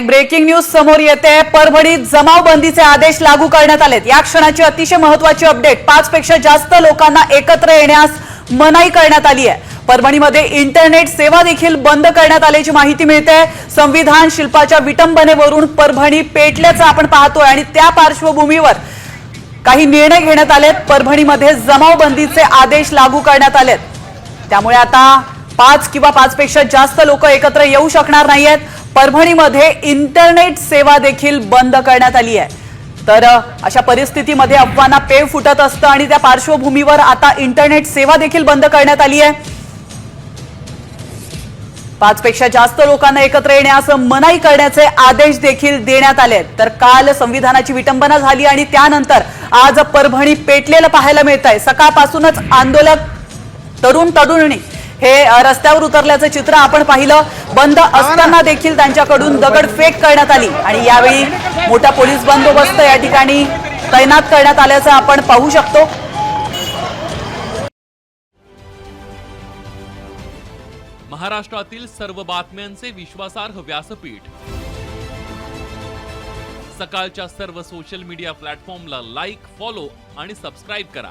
एक breaking news समोर येते. परभणीत जमावबंदीचे आदेश लागू करण्यात आलेत. या क्षणाची अतिशय महत्वाची अपडेट पाच पेक्षा जास्त लोकांना एकत्र येण्यास मनाई करण्यात आली आहे. परभणीमध्ये इंटरनेट सेवा देखील बंद करण्यात आल्याची माहिती मिळते. संविधान शिल्पाच्या विटंबनेवरून परभणी पेटल्याचं आपण पाहतोय आणि त्या पार्श्वभूमीवर काही निर्णय घेण्यात आलेत. परभणीमध्ये जमावबंदीचे आदेश लागू करण्यात आलेत. त्यामुळे आता पाच किंवा पाच पेक्षा जास्त लोक एकत्र येऊ शकणार नाहीयेत. परभणीमध्ये इंटरनेट सेवा देखील बंद करण्यात आली आहे. तर अशा परिस्थितीमध्ये अफवांना पेव फुटत असतं आणि त्या पार्श्वभूमीवर आता इंटरनेट सेवा देखील बंद करण्यात आली आहे. पाचपेक्षा जास्त लोकांना एकत्र येण्यास मनाई करण्याचे आदेश देखील देण्यात आले तर काल संविधानाची विटंबना झाली आणि त्यानंतर आज परभणी पेटलेलं पाहायला मिळत आहे सकाळपासूनच आंदोलक तरुण तरुणी हे रस्त्यावर उतरल्याचं चित्र आपण पाहिलं. बंद असताना देखील त्यांच्याकडून दगडफेक करण्यात आली. आणि यावेळी मोठा पोलीस बंदोबस्त या ठिकाणी तैनात करण्यात आल्याचं आपण पाहू शकतो. महाराष्ट्रातील सर्व बातम्यांचे विश्वासार्ह व्यासपीठ. सकाळच्या सर्व सोशल मीडिया प्लॅटफॉर्मला लाईक फॉलो आणि सबस्क्राईब करा.